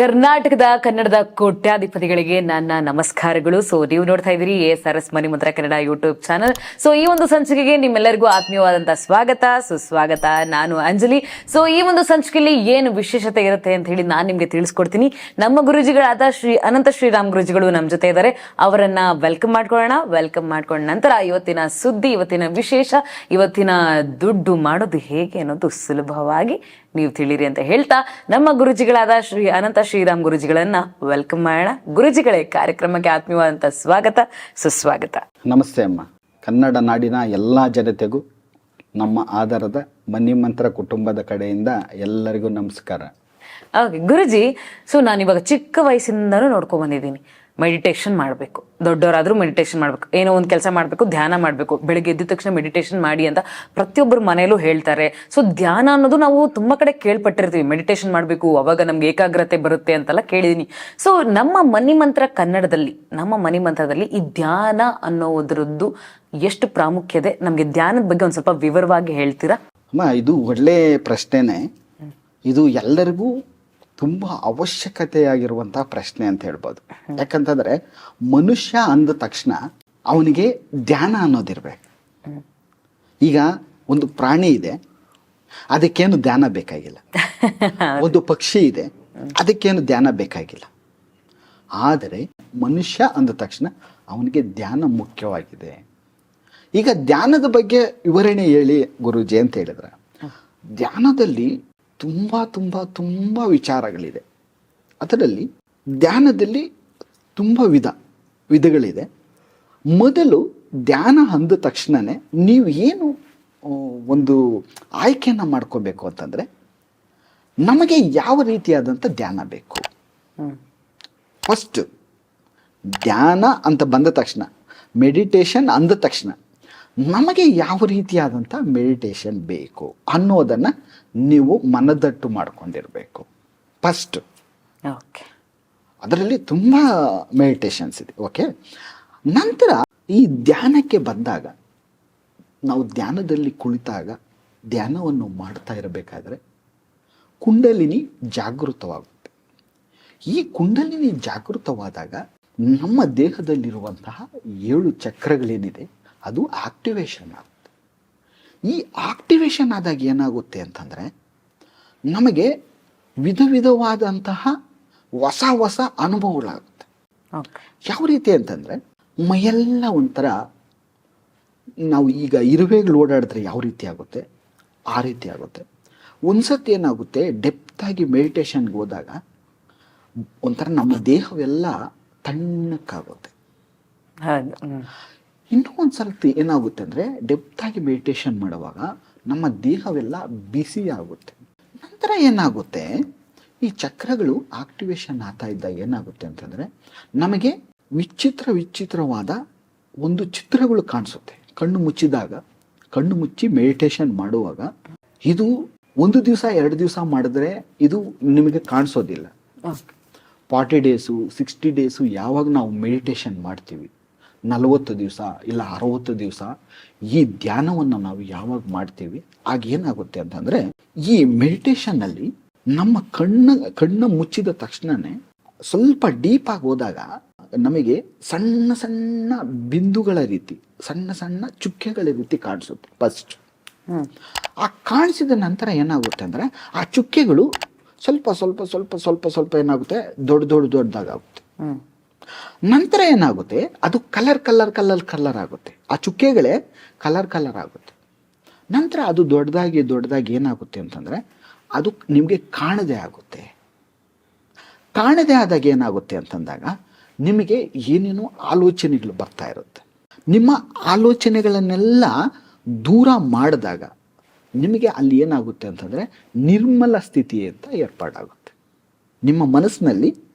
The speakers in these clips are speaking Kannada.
ಕರ್ನಾಟಕದ, ಕನ್ನಡದ ಕೋಟ್ಯಾಧಿಪತಿಗಳಿಗೆ ನನ್ನ ನಮಸ್ಕಾರಗಳು. ಸೊ ನೀವು ನೋಡ್ತಾ ಇದ್ದೀರಿ ಎಸ್ ಆರ್ ಎಸ್ ಮನಿ ಮಂತ್ರ ಕನ್ನಡ ಯೂಟ್ಯೂಬ್ ಚಾನಲ್ ಸೊ ಈ ಒಂದು ಸಂಚಿಕೆಗೆ ನಿಮ್ಮೆಲ್ಲರಿಗೂ ಆತ್ಮೀಯವಾದಂತಹ ಸ್ವಾಗತ. ಸುಸ್ವಾಗತ ನಾನು ಅಂಜಲಿ. ಸೊ ಈ ಒಂದು ಸಂಚಿಕೆಯಲ್ಲಿ ಏನು ವಿಶೇಷತೆ ಇರುತ್ತೆ ಅಂತ ಹೇಳಿ ನಾನು ನಿಮಗೆ ತಿಳಿಸ್ಕೊಡ್ತೀನಿ. ನಮ್ಮ ಗುರುಜಿಗಳಾದ ಶ್ರೀ ಅನಂತ ಶ್ರೀರಾಮ್ ಗುರುಜಿಗಳು ನಮ್ಮ ಜೊತೆ ಇದ್ದಾರೆ. ಅವರನ್ನ ವೆಲ್ಕಮ್ ಮಾಡ್ಕೊಳ್ಳೋಣ. ವೆಲ್ಕಮ್ ಮಾಡ್ಕೊಂಡ ನಂತರ ಇವತ್ತಿನ ಸುದ್ದಿ, ಇವತ್ತಿನ ವಿಶೇಷ, ಇವತ್ತಿನ ದುಡ್ಡು ಮಾಡೋದು ಹೇಗೆ ಅನ್ನೋದು ಸುಲಭವಾಗಿ ನೀವು ತಿಳಿರಿ ಅಂತ ಹೇಳ್ತಾ ನಮ್ಮ ಗುರುಜಿಗಳಾದ ಶ್ರೀ ಅನಂತ ಶ್ರೀರಾಮ್ ಗುರುಜಿಗಳನ್ನ ವೆಲ್ಕಮ್ ಮಾಡೋಣ. ಗುರುಜಿಗಳೇ ಕಾರ್ಯಕ್ರಮಕ್ಕೆ ಆತ್ಮೀಯವಾದಂತ ಸ್ವಾಗತ ಸುಸ್ವಾಗತ. ನಮಸ್ತೆ ಅಮ್ಮ. ಕನ್ನಡ ನಾಡಿನ ಎಲ್ಲ ಜನತೆಗೂ ನಮ್ಮ ಆಧಾರದ ಮನ್ನಿಮಂತ್ರ ಕುಟುಂಬದ ಕಡೆಯಿಂದ ಎಲ್ಲರಿಗೂ ನಮಸ್ಕಾರ. ಓಕೆ ಗುರುಜಿ ಸೊ ನಾನು ಇವಾಗ ಚಿಕ್ಕ ವಯಸ್ಸಿಂದನೂ ನೋಡ್ಕೊಂಡ್ ಬಂದಿದ್ದೀನಿ. ಮೆಡಿಟೇಷನ್ ಮಾಡಬೇಕು. ದೊಡ್ಡವರಾದರೂ ಮೆಡಿಟೇಷನ್ ಮಾಡಬೇಕು. ಏನೋ ಒಂದು ಕೆಲಸ ಮಾಡಬೇಕು ಧ್ಯಾನ ಮಾಡಬೇಕು. ಬೆಳಿಗ್ಗೆ ಎದ್ದ ತಕ್ಷಣ ಮೆಡಿಟೇಷನ್ ಮಾಡಿ ಅಂತ ಪ್ರತಿಯೊಬ್ಬರ ಮನೆಯಲ್ಲೂ ಹೇಳ್ತಾರೆ. ಸೊ ಧ್ಯಾನ ಅನ್ನೋದು ನಾವು ತುಂಬಾ ಕಡೆ ಕೇಳ್ಪಟ್ಟಿರ್ತೀವಿ. ಮೆಡಿಟೇಷನ್ ಮಾಡಬೇಕು ಅವಾಗ ನಮ್ಗೆ ಏಕಾಗ್ರತೆ ಬರುತ್ತೆ ಅಂತೆಲ್ಲ ಕೇಳಿದೀನಿ. ಸೊ ನಮ್ಮ ಮನಿ ಮಂತ್ರ ಕನ್ನಡದಲ್ಲಿ ನಮ್ಮ ಮನಿ ಮಂತ್ರದಲ್ಲಿ ಈ ಧ್ಯಾನ ಅನ್ನೋದ್ರದ್ದು ಎಷ್ಟು ಪ್ರಾಮುಖ್ಯತೆ ನಮಗೆ ಧ್ಯಾನದ ಬಗ್ಗೆ ಒಂದು ಸ್ವಲ್ಪ ವಿವರವಾಗಿ ಹೇಳ್ತೀರಾ? ಅಮ್ಮ ಇದು ಒಳ್ಳೆ ಪ್ರಶ್ನೆನೇ. ಇದು ಎಲ್ಲರಿಗೂ ತುಂಬ ಅವಶ್ಯಕತೆಯಾಗಿರುವಂಥ ಪ್ರಶ್ನೆ ಅಂತ ಹೇಳ್ಬೋದು. ಯಾಕಂತಂದ್ರೆ ಮನುಷ್ಯ ಅಂದ ತಕ್ಷಣ ಅವನಿಗೆ ಧ್ಯಾನ ಅನ್ನೋದಿರ್ಬೇಕು. ಈಗ ಒಂದು ಪ್ರಾಣಿ ಇದೆ ಅದಕ್ಕೇನು ಧ್ಯಾನ ಬೇಕಾಗಿಲ್ಲ. ಒಂದು ಪಕ್ಷಿ ಇದೆ ಅದಕ್ಕೇನು ಧ್ಯಾನ ಬೇಕಾಗಿಲ್ಲ. ಆದರೆ ಮನುಷ್ಯ ಅಂದ ತಕ್ಷಣ ಅವನಿಗೆ ಧ್ಯಾನ ಮುಖ್ಯವಾಗಿದೆ. ಈಗ ಧ್ಯಾನದ ಬಗ್ಗೆ ವಿವರಣೆ ಹೇಳಿ ಗುರುಜಿ ಅಂತ ಹೇಳಿದ್ರೆ. ಧ್ಯಾನದಲ್ಲಿ ತುಂಬ ತುಂಬ ತುಂಬ ವಿಚಾರಗಳಿದೆ. ಅದರಲ್ಲಿ ಧ್ಯಾನದಲ್ಲಿ ತುಂಬ ವಿಧ ವಿಧಗಳಿದೆ. ಮೊದಲು ಧ್ಯಾನ ಅಂದ ತಕ್ಷಣನೇ ನೀವು ಏನು ಒಂದು ಆಯ್ಕೆಯನ್ನು ಮಾಡ್ಕೋಬೇಕು ಅಂತಂದರೆ ನಮಗೆ ಯಾವ ರೀತಿಯಾದಂಥ ಧ್ಯಾನ ಬೇಕು? ಫಸ್ಟ್ ಧ್ಯಾನ ಅಂತ ಬಂದ ತಕ್ಷಣ ಮೆಡಿಟೇಷನ್ ಅಂದ ತಕ್ಷಣ ನಮಗೆ ಯಾವ ರೀತಿಯಾದಂಥ ಮೆಡಿಟೇಷನ್ ಬೇಕು ಅನ್ನೋದನ್ನು ನೀವು ಮನದಟ್ಟು ಮಾಡ್ಕೊಂಡಿರಬೇಕು. ಫಸ್ಟ್ ಓಕೆ ಅದರಲ್ಲಿ ತುಂಬ ಮೆಡಿಟೇಷನ್ಸ್ ಇದೆ ಓಕೆ ನಂತರ ಈ ಧ್ಯಾನಕ್ಕೆ ಬಂದಾಗ ನಾವು ಧ್ಯಾನದಲ್ಲಿ ಕುಳಿತಾಗ ಧ್ಯಾನವನ್ನು ಮಾಡ್ತಾ ಇರಬೇಕಾದ್ರೆ ಕುಂಡಲಿನಿ ಜಾಗೃತವಾಗುತ್ತೆ. ಈ ಕುಂಡಲಿನಿ ಜಾಗೃತವಾದಾಗ ನಮ್ಮ ದೇಹದಲ್ಲಿರುವಂತಹ ಏಳು ಚಕ್ರಗಳೇನಿದೆ ಅದು ಆಕ್ಟಿವೇಶನ್ ಆಗುತ್ತೆ ಈ ಆಕ್ಟಿವೇಶನ್ ಆದಾಗ ಏನಾಗುತ್ತೆ ಅಂತಂದರೆ ನಮಗೆ ವಿಧ ವಿಧವಾದಂತಹ ಹೊಸ ಹೊಸ ಅನುಭವಗಳಾಗುತ್ತೆ. ಯಾವ ರೀತಿ ಅಂತಂದರೆ ಮೈಯೆಲ್ಲ ಒಂಥರ ನಾವು ಈಗ ಇರುವೆಗಳು ಓಡಾಡಿದ್ರೆ ಯಾವ ರೀತಿ ಆಗುತ್ತೆ? ಆ ರೀತಿ ಆಗುತ್ತೆ. ಒಂದ್ಸತಿ ಏನಾಗುತ್ತೆ ಡೆಪ್ತಾಗಿ ಮೆಡಿಟೇಷನ್ಗೆ ಹೋದಾಗ ಒಂಥರ ನಮ್ಮ ದೇಹವೆಲ್ಲ ತಣ್ಣಕ್ಕಾಗುತ್ತೆ. ಇನ್ನೂ ಒಂದು ಏನಾಗುತ್ತೆ ಅಂದರೆ ಡೆಪ್ತಾಗಿ ಮೆಡಿಟೇಷನ್ ಮಾಡುವಾಗ ನಮ್ಮ ದೇಹವೆಲ್ಲ ಬಿಸಿ ಆಗುತ್ತೆ. ನಂತರ ಏನಾಗುತ್ತೆ? ಈ ಚಕ್ರಗಳು ಆಕ್ಟಿವೇಶನ್ ಆಗ್ತಾ ಇದ್ದಾಗ ಏನಾಗುತ್ತೆ ಅಂತಂದರೆ ನಮಗೆ ವಿಚಿತ್ರ ವಿಚಿತ್ರವಾದ ಒಂದು ಚಿತ್ರಗಳು ಕಾಣಿಸುತ್ತೆ. ಕಣ್ಣು ಮುಚ್ಚಿದಾಗ ಕಣ್ಣು ಮುಚ್ಚಿ ಮೆಡಿಟೇಷನ್ ಮಾಡುವಾಗ ಇದು ಒಂದು ದಿವಸ ಎರಡು ದಿವಸ ಮಾಡಿದ್ರೆ ಇದು ನಿಮಗೆ ಕಾಣಿಸೋದಿಲ್ಲ. ಫಾರ್ಟಿ ಡೇಸು ಸಿಕ್ಸ್ಟಿ ಡೇಸು ಯಾವಾಗ ನಾವು ಮೆಡಿಟೇಷನ್ ಮಾಡ್ತೀವಿ? ನಲವತ್ತು ದಿವಸ ಇಲ್ಲ ಅರವತ್ತು ದಿವಸ ಈ ಧ್ಯಾನವನ್ನು ನಾವು ಯಾವಾಗ ಮಾಡ್ತೀವಿ ಆಗ ಏನಾಗುತ್ತೆ ಅಂತಂದ್ರೆ ಈ ಮೆಡಿಟೇಷನ್ನಲ್ಲಿ ನಮ್ಮ ಕಣ್ಣ ಕಣ್ಣು ಮುಚ್ಚಿದ ತಕ್ಷಣನೇ ಸ್ವಲ್ಪ ಡೀಪ್ ಆಗಿ ಹೋದಾಗ ನಮಗೆ ಸಣ್ಣ ಸಣ್ಣ ಬಿಂದುಗಳ ರೀತಿ ಸಣ್ಣ ಸಣ್ಣ ಚುಕ್ಕೆಗಳ ರೀತಿ ಕಾಣಿಸುತ್ತೆ ಫಸ್ಟ್ ಹ್ಮ್. ಆ ಕಾಣಿಸಿದ ನಂತರ ಏನಾಗುತ್ತೆ ಅಂದರೆ ಆ ಚುಕ್ಕೆಗಳು ಸ್ವಲ್ಪ ಸ್ವಲ್ಪ ಸ್ವಲ್ಪ ಸ್ವಲ್ಪ ಸ್ವಲ್ಪ ಏನಾಗುತ್ತೆ ದೊಡ್ಡ ದೊಡ್ಡ ದೊಡ್ಡದಾಗುತ್ತೆ ಹ್ಮ್. ನಂತರ ಏನಾಗುತ್ತೆ? ಅದು ಕಲರ್ ಕಲರ್ ಕಲರ್ ಕಲರ್ ಆಗುತ್ತೆ. ಆ ಚುಕ್ಕೆಗಳೇ ಕಲರ್ ಕಲರ್ ಆಗುತ್ತೆ. ನಂತರ ಅದು ದೊಡ್ಡದಾಗಿ ದೊಡ್ಡದಾಗಿ ಏನಾಗುತ್ತೆ ಅಂತಂದರೆ, ಅದು ನಿಮಗೆ ಕಾಣದೆ ಆಗುತ್ತೆ. ಕಾಣದೆ ಆದಾಗ ಏನಾಗುತ್ತೆ ಅಂತಂದಾಗ, ನಿಮಗೆ ಏನೇನೋ ಆಲೋಚನೆಗಳು ಬರ್ತಾ ಇರುತ್ತೆ. ನಿಮ್ಮ ಆಲೋಚನೆಗಳನ್ನೆಲ್ಲ ದೂರ ಮಾಡಿದಾಗ, ನಿಮಗೆ ಅಲ್ಲಿ ಏನಾಗುತ್ತೆ ಅಂತಂದರೆ, ನಿರ್ಮಲ ಸ್ಥಿತಿ ಅಂತ ಏರ್ಪಾಡಾಗುತ್ತೆ. ನಿಮ್ಮ ಮನಸ್ಸಿನಲ್ಲಿ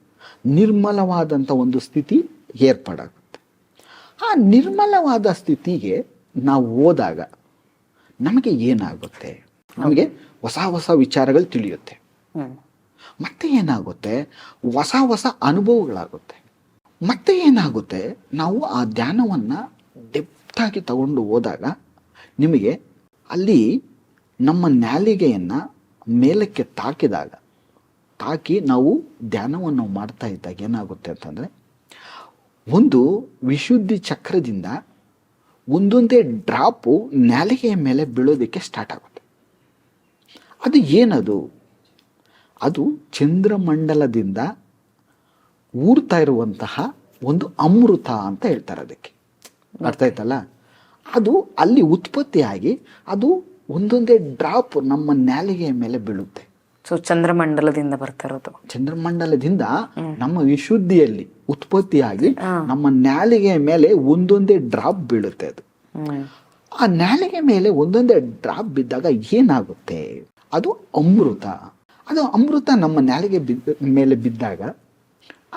ನಿರ್ಮಲವಾದಂಥ ಒಂದು ಸ್ಥಿತಿ ಏರ್ಪಾಡಾಗುತ್ತೆ. ಆ ನಿರ್ಮಲವಾದ ಸ್ಥಿತಿಗೆ ನಾವು ಹೋದಾಗ ನಮಗೆ ಏನಾಗುತ್ತೆ? ನಮಗೆ ಹೊಸ ಹೊಸ ವಿಚಾರಗಳು ತಿಳಿಯುತ್ತೆ. ಮತ್ತೆ ಏನಾಗುತ್ತೆ? ಹೊಸ ಹೊಸ ಅನುಭವಗಳಾಗುತ್ತೆ. ಮತ್ತೆ ಏನಾಗುತ್ತೆ? ನಾವು ಆ ಧ್ಯಾನವನ್ನು ಡೆಪ್ತಾಗಿ ತಗೊಂಡು ಹೋದಾಗ ನಿಮಗೆ ಅಲ್ಲಿ ನಮ್ಮ ನ್ಯಾಲಿಗೆಯನ್ನು ಮೇಲಕ್ಕೆ ತಾಕಿದಾಗ ತಾಕಿ ನಾವು ಧ್ಯಾನವನ್ನು ಮಾಡ್ತಾ ಇದ್ದಾಗ ಏನಾಗುತ್ತೆ ಅಂತಂದರೆ, ಒಂದು ವಿಶುದ್ಧಿ ಚಕ್ರದಿಂದ ಒಂದೊಂದೇ ಡ್ರಾಪು ನಾಲಿಗೆಯ ಮೇಲೆ ಬೀಳೋದಕ್ಕೆ ಸ್ಟಾರ್ಟ್ ಆಗುತ್ತೆ. ಅದು ಏನದು? ಅದು ಚಂದ್ರಮಂಡಲದಿಂದ ಊರ್ತಾ ಇರುವಂತಹ ಒಂದು ಅಮೃತ ಅಂತ ಹೇಳ್ತಾರೆ ಅದಕ್ಕೆ. ಅರ್ಥ ಆಯ್ತಲ್ಲ? ಅದು ಅಲ್ಲಿ ಉತ್ಪತ್ತಿಯಾಗಿ ಅದು ಒಂದೊಂದೇ ಡ್ರಾಪ್ ನಮ್ಮ ನಾಲಿಗೆಯ ಮೇಲೆ ಬೀಳುತ್ತೆ. ಸೊ ಚಂದ್ರಮಂಡಲದಿಂದ ಬರ್ತಾ ಇರೋದು. ಚಂದ್ರಮಂಡಲದಿಂದ ನಮ್ಮ ವಿಶುದ್ಧಿಯಲ್ಲಿ ಉತ್ಪತ್ತಿಯಾಗಿ ನಮ್ಮ ನ್ಯಾಲಿಗೆ ಮೇಲೆ ಒಂದೊಂದೇ ಡ್ರಾಪ್ ಬೀಳುತ್ತೆ ಅದು. ಆ ನ್ಯಾಲಿಗೆ ಮೇಲೆ ಒಂದೊಂದೇ ಡ್ರಾಪ್ ಬಿದ್ದಾಗ ಏನಾಗುತ್ತೆ? ಅದು ಅಮೃತ. ಅದು ಅಮೃತ ನಮ್ಮ ನಾಲಿಗೆ ಬಿದ್ದ ಮೇಲೆ ಬಿದ್ದಾಗ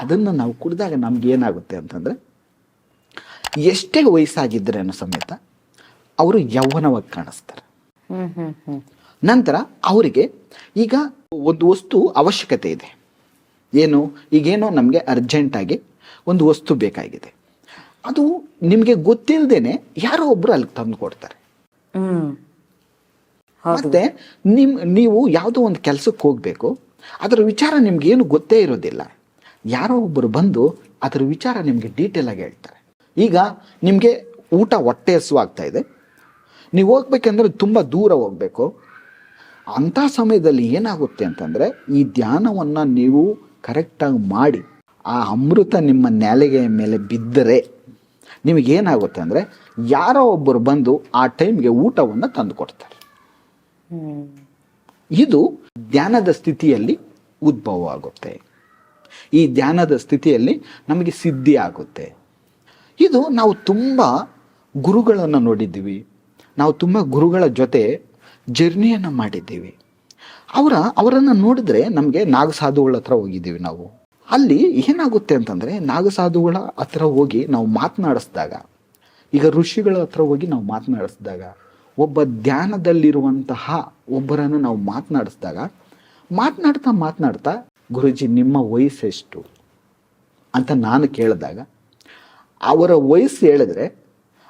ಅದನ್ನು ನಾವು ಕುಡಿದಾಗ ನಮ್ಗೆ ಏನಾಗುತ್ತೆ ಅಂತಂದ್ರೆ ಎಷ್ಟೇ ವಯಸ್ಸಾಗಿದ್ರೇನೋ ಸಮೇತ ಅವರು ಯೌವನವಾಗಿ ಕಾಣಿಸ್ತಾರೆ. ನಂತರ ಅವರಿಗೆ ಈಗ ಒಂದು ವಸ್ತು ಅವಶ್ಯಕತೆ ಇದೆ. ಏನು? ಈಗೇನೋ ನಮಗೆ ಅರ್ಜೆಂಟಾಗಿ ಒಂದು ವಸ್ತು ಬೇಕಾಗಿದೆ. ಅದು ನಿಮಗೆ ಗೊತ್ತಿಲ್ಲದೇನೆ ಯಾರೋ ಒಬ್ಬರು ಅಲ್ಲಿ ತಂದು ಕೊಡ್ತಾರೆ. ಮತ್ತೆ ನಿಮ್ ನೀವು ಯಾವುದೋ ಒಂದು ಕೆಲಸಕ್ಕೆ ಹೋಗಬೇಕು ಅದರ ವಿಚಾರ ನಿಮ್ಗೆ ಏನು ಗೊತ್ತೇ ಇರೋದಿಲ್ಲ. ಯಾರೋ ಒಬ್ಬರು ಬಂದು ಅದರ ವಿಚಾರ ನಿಮಗೆ ಡೀಟೇಲ್ ಆಗಿ ಹೇಳ್ತಾರೆ. ಈಗ ನಿಮಗೆ ಊಟ ಹೊಟ್ಟೆ ಹಸುವಾಗ್ತಾ ಇದೆ. ನೀವು ಹೋಗ್ಬೇಕಂದ್ರೆ ತುಂಬ ದೂರ ಹೋಗಬೇಕು. ಅಂಥ ಸಮಯದಲ್ಲಿ ಏನಾಗುತ್ತೆ ಅಂತಂದರೆ ಈ ಧ್ಯಾನವನ್ನು ನೀವು ಕರೆಕ್ಟಾಗಿ ಮಾಡಿ ಆ ಅಮೃತ ನಿಮ್ಮ ನೆಲೆಗೆಯ ಮೇಲೆ ಬಿದ್ದರೆ ನಿಮಗೇನಾಗುತ್ತೆ ಅಂದರೆ ಯಾರೋ ಒಬ್ಬರು ಬಂದು ಆ ಟೈಮ್ಗೆ ಊಟವನ್ನು ತಂದು ಕೊಡ್ತಾರೆ ಇದು ಧ್ಯಾನದ ಸ್ಥಿತಿಯಲ್ಲಿ ಉದ್ಭವ ಆಗುತ್ತೆ. ಈ ಧ್ಯಾನದ ಸ್ಥಿತಿಯಲ್ಲಿ ನಮಗೆ ಸಿದ್ಧಿ ಆಗುತ್ತೆ. ಇದು ನಾವು ತುಂಬ ಗುರುಗಳನ್ನು ನೋಡಿದ್ದೀವಿ. ನಾವು ತುಂಬ ಗುರುಗಳ ಜೊತೆ ಜರ್ನಿಯನ್ನು ಮಾಡಿದ್ದೀವಿ. ಅವರ, ಅವರನ್ನು ನೋಡಿದ್ರೆ ನಮಗೆ ನಾಗಸಾಧುಗಳ ಹತ್ರ ಹೋಗಿದ್ದೀವಿ ನಾವು. ಅಲ್ಲಿ ಏನಾಗುತ್ತೆ ಅಂತಂದರೆ ನಾಗಸಾಧುಗಳ ಹತ್ರ ಹೋಗಿ ನಾವು ಮಾತನಾಡಿಸ್ದಾಗ, ಈಗ ಋಷಿಗಳ ಹತ್ರ ಹೋಗಿ ನಾವು ಮಾತನಾಡಿಸ್ದಾಗ, ಒಬ್ಬ ಧ್ಯಾನದಲ್ಲಿರುವಂತಹ ಒಬ್ಬರನ್ನು ನಾವು ಮಾತನಾಡಿಸ್ದಾಗ, ಮಾತನಾಡ್ತಾ ಮಾತನಾಡ್ತಾ, ಗುರುಜಿ, ನಿಮ್ಮ ವಯಸ್ಸೆಷ್ಟು? ಅಂತ ನಾನು ಕೇಳಿದಾಗ, ಅವರ ವಯಸ್ಸು ಹೇಳಿದ್ರೆ,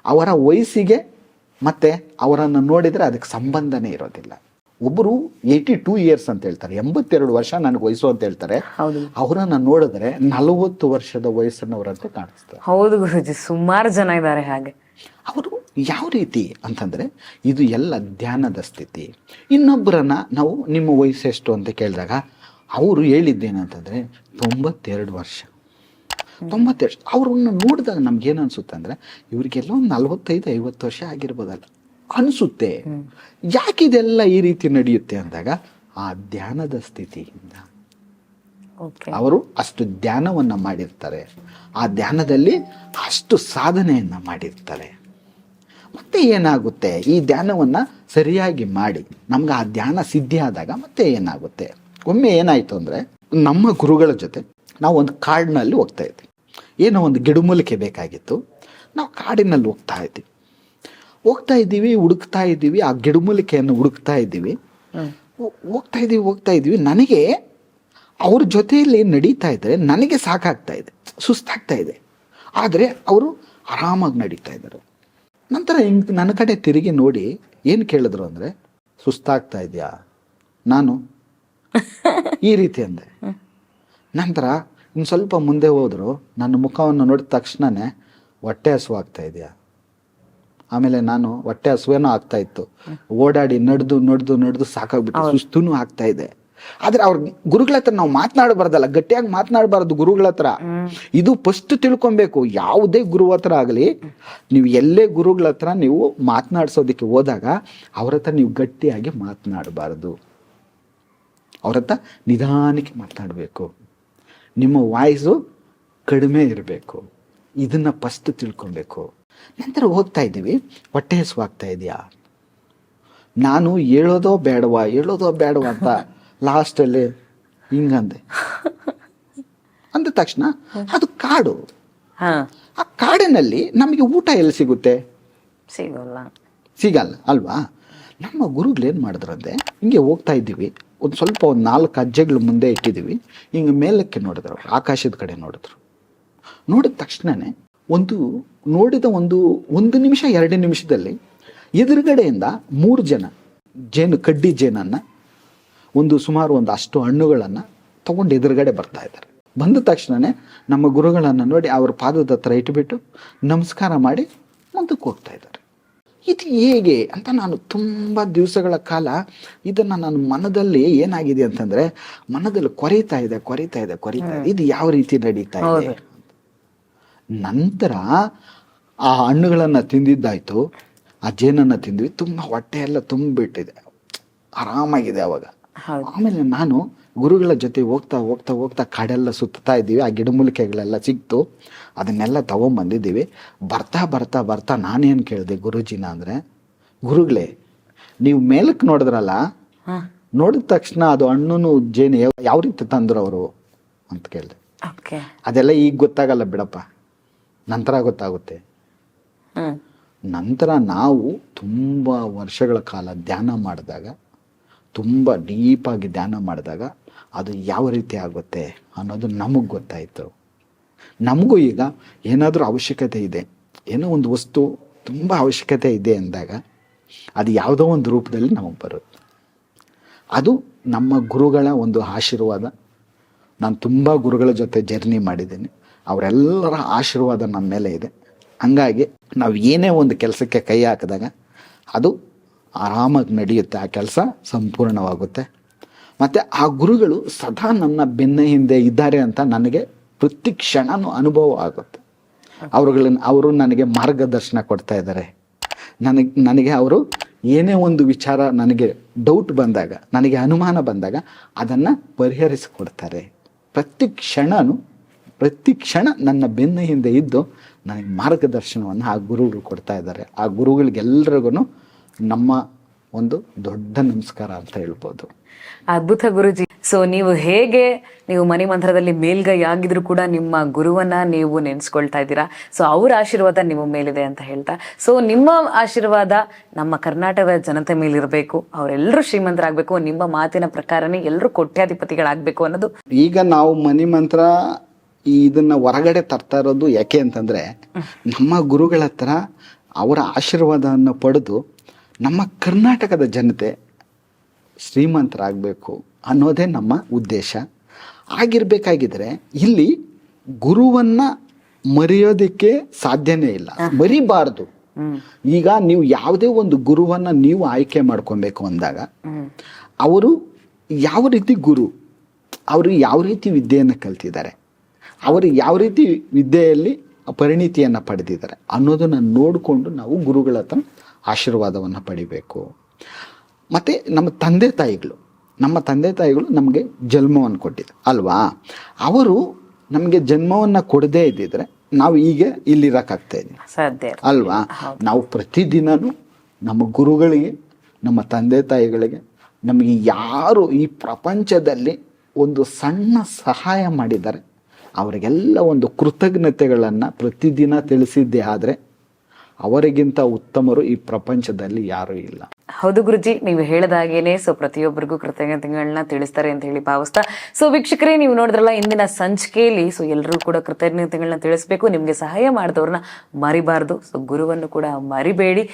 ಅವರ ವಯಸ್ಸಿಗೆ ಮತ್ತೆ ಅವರನ್ನು ನೋಡಿದರೆ ಅದಕ್ಕೆ ಸಂಬಂಧನೇ ಇರೋದಿಲ್ಲ. ಒಬ್ಬರು ಏಯ್ಟಿ ಟೂ ಇಯರ್ಸ್ ಅಂತ ಹೇಳ್ತಾರೆ ಎಂಬತ್ತೆರಡು ವರ್ಷ ನನಗೆ ವಯಸ್ಸು ಅಂತ ಹೇಳ್ತಾರೆ. ಅವರನ್ನು ನೋಡಿದ್ರೆ ನಲವತ್ತು ವರ್ಷದ ವಯಸ್ಸಿನವರಂತೆ ಕಾಣಿಸ್ತಾರೆ ಹೌದು ಗುರುಜಿ ಸುಮಾರು ಜನ ಇದ್ದಾರೆ ಹಾಗೆ. ಅವರು ಯಾವ ರೀತಿ ಅಂತಂದರೆ ಇದು ಎಲ್ಲ ಧ್ಯಾನದ ಸ್ಥಿತಿ. ಇನ್ನೊಬ್ಬರನ್ನ ನಾವು ನಿಮ್ಮ ವಯಸ್ಸೆಷ್ಟು ಅಂತ ಕೇಳಿದಾಗ ಅವರು ಹೇಳಿದ್ದೇನಂತಂದರೆ ತೊಂಬತ್ತೆರಡು ವರ್ಷ. ತೊಂಬತ್ತೆರಡು ಅವ್ರನ್ನ ನೋಡಿದಾಗ ನಮ್ಗೆ ಏನು ಅನ್ಸುತ್ತೆ ಅಂದ್ರೆ ಇವ್ರಿಗೆಲ್ಲ ಒಂದು ನಲ್ವತ್ತೈದು ಐವತ್ತು ವರ್ಷ ಆಗಿರ್ಬೋದಲ್ಲ. ಅನಿಸುತ್ತೆ. ಯಾಕಿದೆಲ್ಲ ಈ ರೀತಿ ನಡೆಯುತ್ತೆ ಅಂದಾಗ ಆ ಧ್ಯಾನದ ಸ್ಥಿತಿಯಿಂದ. ಅವರು ಅಷ್ಟು ಧ್ಯಾನವನ್ನ ಮಾಡಿರ್ತಾರೆ. ಆ ಧ್ಯಾನದಲ್ಲಿ ಅಷ್ಟು ಸಾಧನೆಯನ್ನ ಮಾಡಿರ್ತಾರೆ. ಮತ್ತೆ ಏನಾಗುತ್ತೆ? ಈ ಧ್ಯಾನವನ್ನ ಸರಿಯಾಗಿ ಮಾಡಿ ನಮ್ಗೆ ಆ ಧ್ಯಾನ ಸಿದ್ಧಿ ಆದಾಗ ಮತ್ತೆ ಏನಾಗುತ್ತೆ? ಒಮ್ಮೆ ಏನಾಯ್ತು ಅಂದ್ರೆ ನಮ್ಮ ಗುರುಗಳ ಜೊತೆ ನಾವು ಒಂದು ಕಾಡಿನಲ್ಲಿ ಹೋಗ್ತಾ ಇದ್ವಿ. ಏನೋ ಒಂದು ಗಿಡಮೂಲಿಕೆ ಬೇಕಾಗಿತ್ತು. ನಾವು ಕಾಡಿನಲ್ಲಿ ಹೋಗ್ತಾ ಇದ್ವಿ. ಹೋಗ್ತಾ ಇದ್ದೀವಿ, ಹುಡುಕ್ತಾ ಇದ್ದೀವಿ, ಆ ಗಿಡಮೂಲಿಕೆಯನ್ನು ಹುಡುಕ್ತಾ ಇದ್ದೀವಿ. ಹೋಗ್ತಾ ಇದ್ದೀವಿ ಹೋಗ್ತಾ ಇದ್ದೀವಿ. ನನಗೆ ಅವ್ರ ಜೊತೆಯಲ್ಲಿ ನಡೀತಾ ಇದ್ದರೆ ನನಗೆ ಸಾಕಾಗ್ತಾ ಇದೆ, ಸುಸ್ತಾಗ್ತಾ ಇದೆ. ಆದರೆ ಅವರು ಆರಾಮಾಗಿ ನಡೀತಾ ಇದ್ದಾರೆ. ನಂತರ ಹಿಂಗೆ ನನ್ನ ಕಡೆ ತಿರುಗಿ ನೋಡಿ ಏನು ಕೇಳಿದ್ರು ಅಂದರೆ, ಸುಸ್ತಾಗ್ತಾ ಇದೆಯಾ? ನಾನು, ಈ ರೀತಿ ಅಂದೆ. ನಂತರ ಇನ್ನು ಸ್ವಲ್ಪ ಮುಂದೆ ಹೋದರೂ ನನ್ನ ಮುಖವನ್ನು ನೋಡಿದ ತಕ್ಷಣನೇ ಹೊಟ್ಟೆ ಹಸುವಾಗ್ತಾ ಇದೆಯಾ? ಆಮೇಲೆ ನಾನು ಹೊಟ್ಟೆ ಹಸುವೇನೋ ಆಗ್ತಾ ಇತ್ತು. ಓಡಾಡಿ ನಡೆದು ನಡೆದು ನಡೆದು ಸಾಕಾಗ್ಬಿಟ್ಟು ಸುಸ್ತೂ ಆಗ್ತಾ ಇದೆ. ಆದ್ರೆ ಅವ್ರ ಗುರುಗಳ ಹತ್ರ ನಾವು ಮಾತನಾಡಬಾರ್ದಲ್ಲ ಗಟ್ಟಿಯಾಗಿ ಮಾತನಾಡಬಾರ್ದು ಗುರುಗಳ ಹತ್ರ. ಇದು ಫಸ್ಟ್ ತಿಳ್ಕೊಬೇಕು. ಯಾವುದೇ ಗುರು ಹತ್ರ ಆಗಲಿ ನೀವು ಎಲ್ಲೇ ಗುರುಗಳ ಹತ್ರ ನೀವು ಮಾತನಾಡ್ಸೋದಕ್ಕೆ ಹೋದಾಗ ಅವ್ರ ಹತ್ರ ನೀವು ಗಟ್ಟಿಯಾಗಿ ಮಾತನಾಡಬಾರ್ದು. ಅವ್ರ ಹತ್ರ ನಿಧಾನಕ್ಕೆ ಮಾತನಾಡಬೇಕು. ನಿಮ್ಮ ವಾಯ್ಸು ಕಡಿಮೆ ಇರಬೇಕು. ಇದನ್ನು ಫಸ್ಟ್ ತಿಳ್ಕೊಬೇಕು. ನಂತರ ಹೋಗ್ತಾ ಇದ್ದೀವಿ. ಹೊಟ್ಟೆ ಹಸುವಾಗ್ತಾ ಇದೆಯಾ? ನಾನು ಹೇಳೋದೋ ಬೇಡವಾ? ಹೇಳೋದೋ ಬೇಡವಾ ಅಂತ ಲಾಸ್ಟಲ್ಲಿ ಹಿಂಗಂದೆ. ಅಂದ ತಕ್ಷಣ ಅದು ಕಾಡು. ಹಾ. ಆ ಕಾಡಿನಲ್ಲಿ ನಮಗೆ ಊಟ ಎಲ್ಲಿ ಸಿಗುತ್ತೆ? ಸಿಗಲ್ಲ. ಸಿಗಲ್ಲ ಅಲ್ವಾ? ನಮ್ಮ ಗುರುಗಳು ಏನು ಮಾಡಿದ್ರಂತೆ ಹಿಂಗೆ ಹೋಗ್ತಾ ಇದ್ದೀವಿ. ಒಂದು ಸ್ವಲ್ಪ ಒಂದು ನಾಲ್ಕು ಅಜ್ಜೆಗಳು ಮುಂದೆ ಇಟ್ಟಿದ್ದೀವಿ. ಹಿಂಗೆ ಮೇಲಕ್ಕೆ ನೋಡಿದ್ರು ಆಕಾಶದ ಕಡೆ ನೋಡಿದ್ರು. ನೋಡಿದ ತಕ್ಷಣನೇ ಒಂದು, ನೋಡಿದ ಒಂದು ಒಂದು ನಿಮಿಷ, ಎರಡು ನಿಮಿಷದಲ್ಲಿ ಎದುರುಗಡೆಯಿಂದ ಮೂರು ಜನ ಜೇನು, ಕಡ್ಡಿ ಜೇನನ್ನು, ಒಂದು ಸುಮಾರು ಒಂದು ಅಷ್ಟು ಹಣ್ಣುಗಳನ್ನು ತಗೊಂಡು ಎದುರುಗಡೆ ಬರ್ತಾ ಇದ್ದಾರೆ. ಬಂದ ತಕ್ಷಣವೇ ನಮ್ಮ ಗುರುಗಳನ್ನು ನೋಡಿ ಅವ್ರ ಪಾದದ ಹತ್ರ ಇಟ್ಬಿಟ್ಟು ನಮಸ್ಕಾರ ಮಾಡಿ ಮುಂದಕ್ಕೆ ಹೋಗ್ತಾ ಇದ್ದಾರೆ. ಇದು ಹೇಗೆ ಅಂತ ನಾನು ತುಂಬ ದಿವಸಗಳ ಕಾಲ ಇದನ್ನು ನನ್ನ ಮನದಲ್ಲಿ ಏನಾಗಿದೆ ಅಂತಂದರೆ ಮನದಲ್ಲಿ ಕೊರೀತಾ ಇದೆ ಕೊರೀತಾ ಇದೆ ಕೊರೀತಾ ಇದೆ. ಇದು ಯಾವ ರೀತಿ ನಡೀತಾ ಇದೆ? ನಂತರ ಆ ಹಣ್ಣುಗಳನ್ನು ತಿಂದಿದ್ದಾಯ್ತು ಆ ಜೇನನ್ನು ತಿಂದ್ವಿ. ತುಂಬ ಹೊಟ್ಟೆ ಎಲ್ಲ ತುಂಬಿಟ್ಟಿದೆ ಆರಾಮಾಗಿದೆ ಅವಾಗ. ಹೌದು. ಆಮೇಲೆ ನಾನು ಗುರುಗಳ ಜೊತೆ ಹೋಗ್ತಾ ಹೋಗ್ತಾ ಹೋಗ್ತಾ ಕಾಡೆಲ್ಲ ಸುತ್ತಾ ಇದ್ದೀವಿ ಆ ಗಿಡಮೂಲಿಕೆಗಳೆಲ್ಲ ಸಿಕ್ತು. ಅದನ್ನೆಲ್ಲ ತಗೊಂಬಂದಿದ್ದೀವಿ. ಬರ್ತಾ ಬರ್ತಾ ಬರ್ತಾ ನಾನೇನು ಕೇಳಿದೆ ಗುರುಜಿನ ಅಂದರೆ ಗುರುಗಳೇ ನೀವು ಮೇಲಕ್ಕೆ ನೋಡಿದ್ರಲ್ಲ? ನೋಡಿದ ತಕ್ಷಣ ಅದು ಹಣ್ಣು ಜೇನು ಯಾವ- ರೀತಿ ತಂದ್ರು ಅವರು ಅಂತ ಕೇಳಿದೆ. ಅದೆಲ್ಲ ಈಗ ಗೊತ್ತಾಗಲ್ಲ ಬಿಡಪ್ಪ. ನಂತರ ಗೊತ್ತಾಗುತ್ತೆ. ನಂತರ ನಾವು ತುಂಬ ವರ್ಷಗಳ ಕಾಲ ಧ್ಯಾನ ಮಾಡಿದಾಗ ತುಂಬ ಡೀಪಾಗಿ ಧ್ಯಾನ ಮಾಡಿದಾಗ ಅದು ಯಾವ ರೀತಿ ಆಗುತ್ತೆ ಅನ್ನೋದು ನಮಗೆ ಗೊತ್ತಾಯಿತು. ನಮಗೂ ಈಗ ಏನಾದರೂ ಅವಶ್ಯಕತೆ ಇದೆ, ಏನೋ ಒಂದು ವಸ್ತು ತುಂಬ ಅವಶ್ಯಕತೆ ಇದೆ ಅಂದಾಗ ಅದು ಯಾವುದೋ ಒಂದು ರೂಪದಲ್ಲಿ ನಮಗೆ ಬರುತ್ತೆ. ಅದು ನಮ್ಮ ಗುರುಗಳ ಒಂದು ಆಶೀರ್ವಾದ. ನಾನು ತುಂಬ ಗುರುಗಳ ಜೊತೆ ಜರ್ನಿ ಮಾಡಿದ್ದೀನಿ. ಅವರೆಲ್ಲರ ಆಶೀರ್ವಾದ ನಮ್ಮ ಮೇಲೆ ಇದೆ. ಹಂಗಾಗಿ ನಾವು ಏನೇ ಒಂದು ಕೆಲಸಕ್ಕೆ ಕೈ ಹಾಕಿದಾಗ ಅದು ಆರಾಮಾಗಿ ನಡೆಯುತ್ತೆ, ಆ ಕೆಲಸ ಸಂಪೂರ್ಣವಾಗುತ್ತೆ. ಮತ್ತು ಆ ಗುರುಗಳು ಸದಾ ನನ್ನ ಬೆನ್ನ ಹಿಂದೆ ಇದ್ದಾರೆ ಅಂತ ನನಗೆ ಪ್ರತಿ ಕ್ಷಣನೂ ಅನುಭವ ಆಗುತ್ತೆ. ಅವರುಗಳನ್ನ, ಅವರು ನನಗೆ ಮಾರ್ಗದರ್ಶನ ಕೊಡ್ತಾ ಇದ್ದಾರೆ. ನನಗೆ ನನಗೆ ಅವರು ಏನೇ ಒಂದು ವಿಚಾರ ನನಗೆ ಡೌಟ್ ಬಂದಾಗ, ನನಗೆ ಅನುಮಾನ ಬಂದಾಗ ಅದನ್ನು ಪರಿಹರಿಸಿಕೊಡ್ತಾರೆ. ಪ್ರತಿ ಕ್ಷಣನೂ ಪ್ರತಿ ಕ್ಷಣ ನನ್ನ ಬೆನ್ನ ಹಿಂದೆ ಇದ್ದು ನನಗೆ ಮಾರ್ಗದರ್ಶನವನ್ನು ಆ ಗುರುಗಳು ಕೊಡ್ತಾ ಇದ್ದಾರೆ. ಆ ಗುರುಗಳಿಗೆಲ್ಲರಿಗೂ ನಮ್ಮ ಒಂದು ದೊಡ್ಡ ನಮಸ್ಕಾರ ಅಂತ ಹೇಳ್ಬೋದು. ಅದ್ಭುತ ಗುರುಜಿ. ಸೊ ನೀವು ಹೇಗೆ ನೀವು ಮನೆ ಮಂತ್ರದಲ್ಲಿ ಮೇಲ್ಗೈ ಆಗಿದ್ರು ಕೂಡ ನಿಮ್ಮ ಗುರುವನ್ನ ನೀವು ನೆನೆಸ್ಕೊಳ್ತಾ ಇದ್ದೀರಾ? ಸೊ ಅವರ ಆಶೀರ್ವಾದ ನಿಮ್ಮ ಮೇಲಿದೆ ಅಂತ ಹೇಳ್ತಾ. ಸೊ ನಿಮ್ಮ ಆಶೀರ್ವಾದ ನಮ್ಮ ಕರ್ನಾಟಕದ ಜನತೆ ಮೇಲಿರಬೇಕು ಅವರೆಲ್ಲರೂ ಶ್ರೀಮಂತರಾಗಬೇಕು ನಿಮ್ಮ ಮಾತಿನ ಪ್ರಕಾರನೇ ಎಲ್ಲರೂ ಕೋಟ್ಯಾಧಿಪತಿಗಳಾಗಬೇಕು ಅನ್ನೋದು. ಈಗ ನಾವು ಮನಿ ಮಂತ್ರ ಇದನ್ನ ಹೊರಗಡೆ ತರ್ತಾ ಇರೋದು ಯಾಕೆ ಅಂತಂದ್ರೆ ನಮ್ಮ ಗುರುಗಳ ಹತ್ರ ಅವರ ಆಶೀರ್ವಾದವನ್ನು ಪಡೆದು ನಮ್ಮ ಕರ್ನಾಟಕದ ಜನತೆ ಶ್ರೀಮಂತರಾಗಬೇಕು ಅನ್ನೋದೇ ನಮ್ಮ ಉದ್ದೇಶ. ಆಗಿರ್ಬೇಕಾಗಿದ್ರೆ ಇಲ್ಲಿ ಗುರುವನ್ನ ಮರೆಯೋದಕ್ಕೆ ಸಾಧ್ಯನೇ ಇಲ್ಲ. ಮರಿಬಾರ್ದು. ಈಗ ನೀವು ಯಾವುದೇ ಒಂದು ಗುರುವನ್ನ ನೀವು ಆಯ್ಕೆ ಮಾಡ್ಕೊಬೇಕು ಅಂದಾಗ ಅವರು ಯಾವ ರೀತಿ ಗುರು ಅವರು ಯಾವ ರೀತಿ ವಿದ್ಯೆಯನ್ನು ಕಲ್ತಿದ್ದಾರೆ ಅವರು ಯಾವ ರೀತಿ ವಿದ್ಯೆಯಲ್ಲಿ ಪರಿಣಿತಿಯನ್ನು ಪಡೆದಿದ್ದಾರೆ ಅನ್ನೋದನ್ನು ನೋಡಿಕೊಂಡು ನಾವು ಗುರುಗಳ ಹತ್ರ ಆಶೀರ್ವಾದವನ್ನು ಪಡಿಬೇಕು. ಮತ್ತು ನಮ್ಮ ತಂದೆ ತಾಯಿಗಳು ನಮ್ಮ ತಂದೆ ತಾಯಿಗಳು ನಮಗೆ ಜನ್ಮವನ್ನು ಕೊಟ್ಟಿದ್ದು ಅಲ್ವಾ? ಅವರು ನಮಗೆ ಜನ್ಮವನ್ನು ಕೊಡದೇ ಇದ್ದಿದ್ರೆ ನಾವು ಈಗ ಇಲ್ಲಿರೋಕ್ಕಾಗ್ತಾ ಇದ್ದೀವಿ ಸಾಧ್ಯ ಅಲ್ವಾ? ನಾವು ಪ್ರತಿದಿನವೂ ನಮ್ಮ ಗುರುಗಳಿಗೆ ನಮ್ಮ ತಂದೆ ತಾಯಿಗಳಿಗೆ ನಮಗೆ ಯಾರು ಈ ಪ್ರಪಂಚದಲ್ಲಿ ಒಂದು ಸಣ್ಣ ಸಹಾಯ ಮಾಡಿದ್ದಾರೆ ಅವರಿಗೆಲ್ಲ ಒಂದು ಕೃತಜ್ಞತೆಗಳನ್ನು ಪ್ರತಿದಿನ ತಿಳಿಸಿದ್ದೇ ಆದರೆ ಅವರಿಗಿಂತ ಉತ್ತಮರು ಈ ಪ್ರಪಂಚದಲ್ಲಿ ಯಾರೂ ಇಲ್ಲ. ಹೌದು ಗುರುಜಿ, ನೀವು ಹೇಳಿದಾಗೇನೆ ಸೊ ಪ್ರತಿಯೊಬ್ಬರಿಗೂ ಕೃತಜ್ಞತೆಗಳನ್ನ ತಿಳಿಸ್ತಾರೆ ಅಂತ ಹೇಳಿ ಭಾವಿಸ್ತಾ. ಸೊ ವೀಕ್ಷಕರೇ, ನೀವು ನೋಡಿದ್ರಲ್ಲ, ಇಂದಿನ ಸಂಚಿಕೆಯಲ್ಲಿ ಸೊ ಎಲ್ಲರೂ ಕೂಡ ಕೃತಜ್ಞತೆಗಳನ್ನ ತಿಳಿಸ್ಬೇಕು, ನಿಮಗೆ ಸಹಾಯ ಮಾಡಿದವ್ರನ್ನ ಮರಿಬಾರ್ದು. ಸೊ ಗುರುವನ್ನು ಕೂಡ ಮರಿಬೇಡಿ.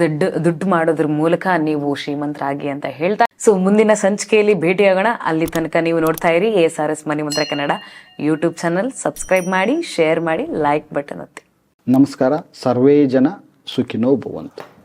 ದುಡ್ಡು ದುಡ್ಡು ಮಾಡೋದ್ರ ಮೂಲಕ ನೀವು ಶ್ರೀಮಂತರಾಗಿ ಅಂತ ಹೇಳ್ತಾ. ಸೊ ಮುಂದಿನ ಸಂಚಿಕೆಯಲ್ಲಿ ಭೇಟಿಯಾಗೋಣ. ಅಲ್ಲಿ ತನಕ ನೀವು ನೋಡ್ತಾ ಇರಿ S R S money Mantra Kannada YouTube channel subscribe ಮಾಡಿ ಶೇರ್ ಮಾಡಿ ಲೈಕ್ ಬಟನ್ ಒತ್ತಿ. ನಮಸ್ಕಾರ. ಸರ್ವೇ ಜನ ಸುಖಿನೋ ಭವಂತು.